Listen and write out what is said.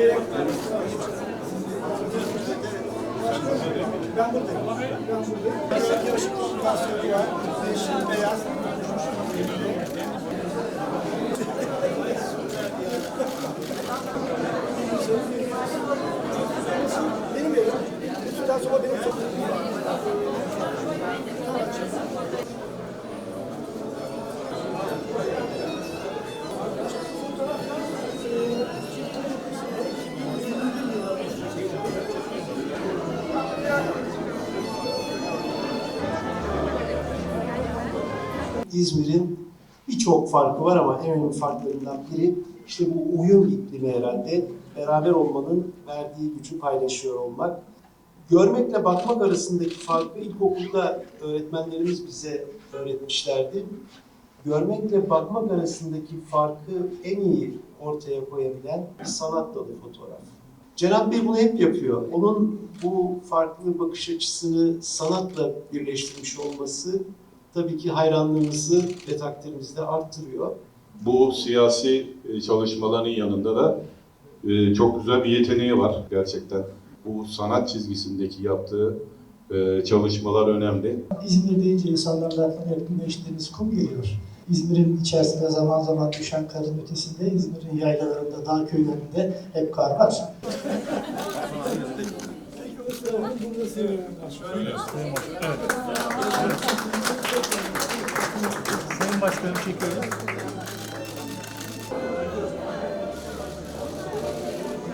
Ben buradayım. Ben buradayım. Yarışıklı tansiyonu var. Yeşil, beyaz. Benim evim. Üstünden sonra benim çok... İzmir'in birçok farkı var ama en önemli farklarından biri işte bu uyum iklimi herhalde. Beraber olmanın verdiği gücü paylaşıyor olmak. Görmekle bakmak arasındaki farkı ilkokulda öğretmenlerimiz bize öğretmişlerdi. Görmekle bakmak arasındaki farkı en iyi ortaya koyabilen sanat dalı fotoğraf. Cenab Bey bunu hep yapıyor. Onun bu farklı bakış açısını sanatla birleştirmiş olması tabii ki hayranlığımızı ve takdirimizi de arttırıyor. Bu siyasi e, çalışmaların yanında da e, çok güzel bir yeteneği var gerçekten. Bu sanat çizgisindeki yaptığı e, çalışmalar önemli. İzmir deyince insanların aklına hep güneşlerimiz kum geliyor. İzmir'in içerisinde zaman zaman düşen karın ötesinde, İzmir'in yaylalarında, dağ köylerinde hep kar var. Sayın Başkanım çekiyoruz.